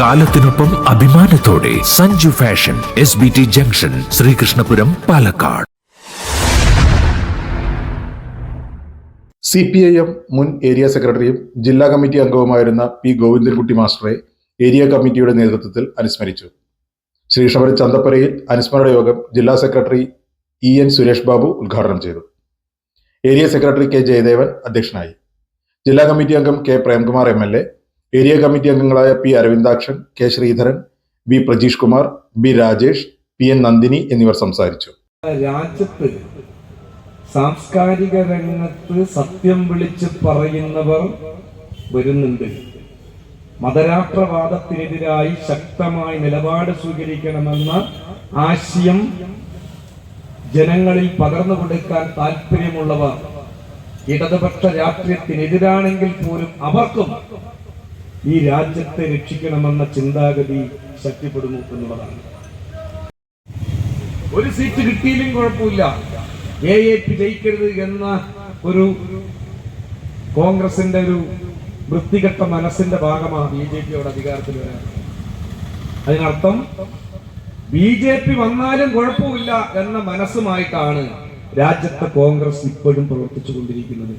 കാലത്തിനൊപ്പം അഭിമാനത്തോടെ Sanju fashion S B T junction Sreekrishnapuram Palakkad. C P I M മുൻ area സെക്രട്ടറിയും ജില്ലാ committee അംഗവുമായിരുന്ന പി ഗോവിന്ദൻകുട്ടി മാസ്റ്ററെ ഏരിയ കമ്മിറ്റിയുടെ നേതൃത്വത്തിൽ അനുസ്മരിച്ചു. ശ്രീകൃഷ്ണപുരം ചന്തപ്പരയിൽ അനുസ്മരണ യോഗം ജില്ലാ secretary E N Suresh Babu ഉദ്ഘാടനം ചെയ്തു. ഏരിയ സെക്രട്ടറി കെ ജയദേവൻ അധ്യക്ഷനായി. ജില്ലാ കമ്മിറ്റി അംഗം K Premkumar M L A area committee അംഗങ്ങളായ P Aravindakshan K Sreedharan B Prajeesh Kumar B Rajesh P N Nandini എന്നിവർ സംസാരിച്ചു. രാജ്യത്ത് സാംസ്കാരിക രംഗത്ത് സത്യം വിളിച്ച് പറയുന്നവർ വരുന്നുണ്ട്. മതരാഷ്ട്രവാദത്തിനെതിരായി ശക്തമായി നിലപാട് സ്വീകരിക്കണമെന്ന ആശയം ജനങ്ങളിൽ പകർന്നു കൊടുക്കാൻ താല്പര്യമുള്ളവർ ഇടതുപക്ഷ രാഷ്ട്രീയത്തിനെതിരാണെങ്കിൽ പോലും അവർക്കും ഈ രാജ്യത്തെ രക്ഷിക്കണമെന്ന ചിന്താഗതി ശക്തിപ്പെടുന്നു എന്നുള്ളതാണ്. ഒരു സീറ്റ് കിട്ടിയില്ലെങ്കിൽ കുഴപ്പമില്ല. എ എ പി ജയിക്കരുത് എന്ന ഒരു കോൺഗ്രസിന്റെ ഒരു വൃത്തികെട്ട മനസ്സിന്റെ ഭാഗമാണ് ബി ജെ പിയോട് അധികാരത്തിൽ വരാൻ. അതിനർത്ഥം ബി ജെ പി വന്നാലും കുഴപ്പമില്ല എന്ന മനസ്സുമായിട്ടാണ് രാജ്യത്തെ കോൺഗ്രസ് ഇപ്പോഴും പ്രവർത്തിച്ചു കൊണ്ടിരിക്കുന്നത്